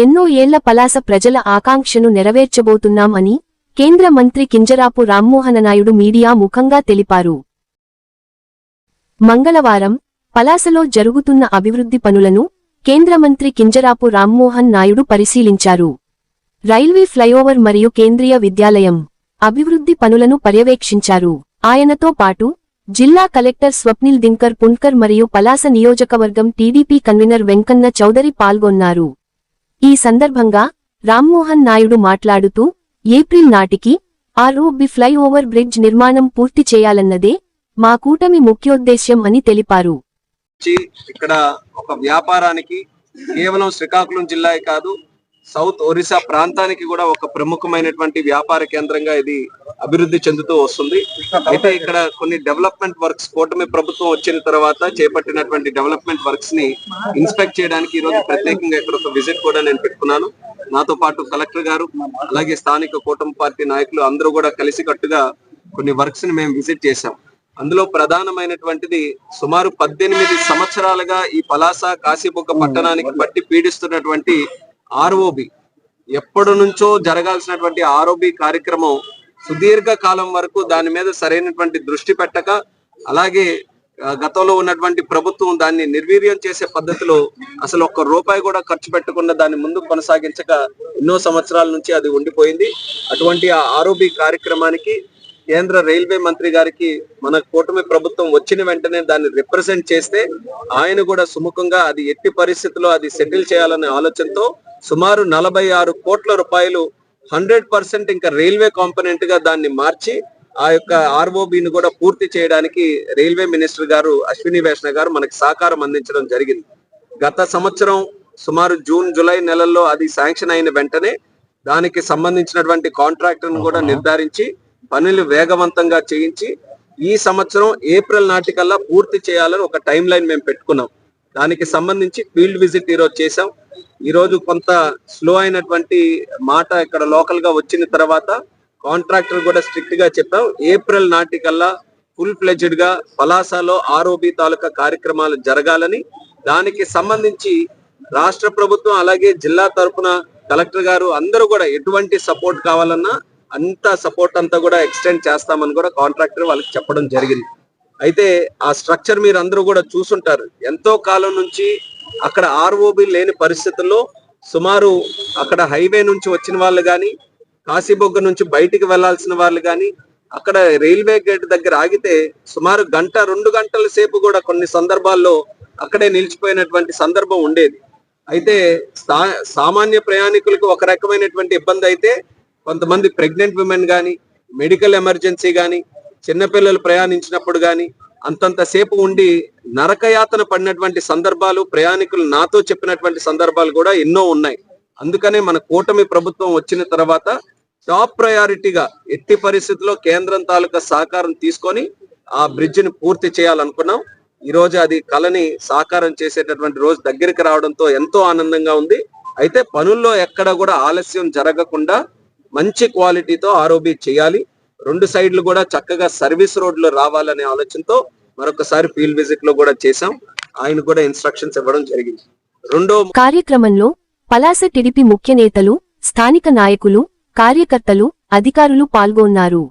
ఎన్నో ఏళ్ళ పలాస ప్రజల ఆకాంక్షను నెరవేర్చబోతున్నాం అని కేంద్ర మంత్రి కింజరాపు రామ్మోహననాయుడు మీడియా ముఖంగా తెలిపారు. మంగళవారం పలాసలో జరుగుతున్న అభివృద్ధి పనులను కేంద్ర మంత్రి కింజరాపు రామ్మోహన్ నాయుడు పరిశీలించారు. రైల్వే ఫ్లైఓవర్ మరియు కేంద్రీయ విద్యాలయం అభివృద్ధి పనులను పర్యవేక్షించారు. ఆయనతో పాటు జిల్లా కలెక్టర్ స్వప్నిల్ దింకర్ పున్కర్ మరియు పలాస నియోజకవర్గం టీడీపీ కన్వీనర్ వెంకన్న చౌదరి పాల్గొన్నారు. ఈ సందర్భంగా రామ్మోహన్ నాయుడు మాట్లాడుతూ ఏప్రిల్ నాటికి ఆర్ఓబి ఫ్లైఓవర్ బ్రిడ్జ్ నిర్మాణం పూర్తి చేయాలన్నదే మా కూటమి ముఖ్యోద్దేశ్యం అని తెలిపారు. ఇక్కడ ఒక వ్యాపారానికి కేవలం శ్రీకాకుళం జిల్లా కాదు సౌత్ ఒరిస్సా ప్రాంతానికి కూడా ఒక ప్రముఖమైనటువంటి వ్యాపార కేంద్రంగా ఇది అభివృద్ధి చెందుతూ వస్తుంది. అయితే ఇక్కడ కొన్ని డెవలప్మెంట్ వర్క్స్ కూటమి ప్రభుత్వం వచ్చిన తర్వాత చేపట్టినటువంటి డెవలప్మెంట్ వర్క్స్ని ఇన్స్పెక్ట్ చేయడానికి ఈ రోజు ప్రత్యేకంగా ఇక్కడ ఒక విజిట్ కూడా నేను పెట్టుకున్నాను. నాతో పాటు కలెక్టర్ గారు అలాగే స్థానిక కూటమి పార్టీ నాయకులు అందరూ కూడా కలిసికట్టుగా కొన్ని వర్క్స్ని మేము విజిట్ చేశాం. అందులో ప్రధానమైనటువంటిది సుమారు పద్దెనిమిది సంవత్సరాలుగా ఈ పలాస కాశీబుగ్గ పట్టణానికి బట్టి పీడిస్తున్నటువంటి ఆర్ఓబి ఎప్పటి నుంచో జరగాల్సినటువంటి ఆర్ఓబి కార్యక్రమం సుదీర్ఘ కాలం వరకు దాని మీద సరైనటువంటి దృష్టి పెట్టక అలాగే గతంలో ఉన్నటువంటి ప్రభుత్వం దాన్ని నిర్వీర్యం చేసే పద్ధతిలో అసలు ఒక్క రూపాయి కూడా ఖర్చు పెట్టకుండా దాన్ని ముందుకు కొనసాగించక ఎన్నో సంవత్సరాల నుంచి అది ఉండిపోయింది. అటువంటి ఆ ఆరోబి కార్యక్రమానికి కేంద్ర రైల్వే మంత్రి గారికి మన కూటమి ప్రభుత్వం వచ్చిన వెంటనే దాన్ని రిప్రజెంట్ చేస్తే ఆయన కూడా సుముఖంగా అది ఎట్టి పరిస్థితుల్లో అది సెటిల్ చేయాలనే ఆలోచనతో సుమారు నలభై ఆరు కోట్ల రూపాయలు హండ్రెడ్ పర్సెంట్ ఇంకా రైల్వే కాంపనెంట్గా దాన్ని మార్చి ఆ యొక్క ఆర్ఓబిని కూడా పూర్తి చేయడానికి రైల్వే మినిస్టర్ గారు అశ్విని వైష్ణవ్ గారు మనకి సహకారం అందించడం జరిగింది. గత సంవత్సరం సుమారు జూన్ జూలై నెలల్లో అది శాంక్షన్ అయిన వెంటనే దానికి సంబంధించినటువంటి కాంట్రాక్టర్ కూడా నిర్ధారించి పనులు వేగవంతంగా చేయించి ఈ సంవత్సరం ఏప్రిల్ నాటికల్లా పూర్తి చేయాలని ఒక టైం లైన్ మేము పెట్టుకున్నాం. దానికి సంబంధించి ఫీల్డ్ విజిట్ ఈ రోజు చేసాం ఈ రోజు కొంత స్లో అయినటువంటి మాట ఇక్కడ లోకల్గా వచ్చిన తర్వాత కాంట్రాక్టర్ కూడా స్ట్రిక్ట్గా చెప్పాం. ఏప్రిల్ నాటికల్లా ఫుల్ ఫ్లెజ్డ్గా పలాసలో ఆర్ఓబి తాలూకా కార్యక్రమాలు జరగాలని దానికి సంబంధించి రాష్ట్ర ప్రభుత్వం అలాగే జిల్లా తరపున కలెక్టర్ గారు అందరూ కూడా ఎటువంటి సపోర్ట్ కావాలన్నా అంత సపోర్ట్ అంతా కూడా ఎక్స్టెండ్ చేస్తామని కూడా కాంట్రాక్టర్ వాళ్ళకి చెప్పడం జరిగింది. అయితే ఆ స్ట్రక్చర్ మీరు అందరూ కూడా చూసుంటారు. ఎంతో కాలం నుంచి అక్కడ ఆర్ఓబి లేని పరిస్థితుల్లో సుమారు అక్కడ హైవే నుంచి వచ్చిన వాళ్ళు కానీ కాశీబొగ్గ నుంచి బయటికి వెళ్ళాల్సిన వాళ్ళు కానీ అక్కడ రైల్వే గేట్ దగ్గర ఆగితే సుమారు గంట రెండు గంటల సేపు కూడా కొన్ని సందర్భాల్లో అక్కడే నిలిచిపోయినటువంటి సందర్భం ఉండేది. అయితే సా- సామాన్య ప్రయాణికులకు ఒక రకమైనటువంటి ఇబ్బంది అయితే కొంతమంది ప్రెగ్నెంట్ విమెన్ గాని మెడికల్ ఎమర్జెన్సీ గాని చిన్నపిల్లలు ప్రయాణించినప్పుడు కానీ అంతంత సేపు ఉండి నరకయాతన పడినటువంటి సందర్భాలు ప్రయాణికులు నాతో చెప్పినటువంటి సందర్భాలు కూడా ఎన్నో ఉన్నాయి. అందుకనే మన కూటమి ప్రభుత్వం వచ్చిన తర్వాత టాప్ ప్రయారిటీగా ఎట్టి పరిస్థితుల్లో కేంద్రం తాలూకా సహకారం తీసుకొని ఆ బ్రిడ్జిని పూర్తి చేయాలనుకున్నాం. ఈ రోజు అది కళని సాకారం చేసేటటువంటి రోజు దగ్గరికి రావడంతో ఎంతో ఆనందంగా ఉంది. అయితే పనుల్లో ఎక్కడ కూడా ఆలస్యం జరగకుండా మంచి క్వాలిటీతో ఆరోబి చేయాలి. రెండు సైడ్లు కూడా చక్కగా సర్వీస్ రోడ్లు రావాలనే ఆలోచనతో మరొకసారి ఫీల్డ్ విజిట్లో కూడా చేశాం. ఆయన కూడా ఇన్స్ట్రక్షన్స్ ఇవ్వడం జరిగింది. రెండో కార్యక్రమంలో పలాస టిడిపి ముఖ్య నేతలు స్థానిక నాయకులు కార్యకర్తలు అధికారులు పాల్గొన్నారు.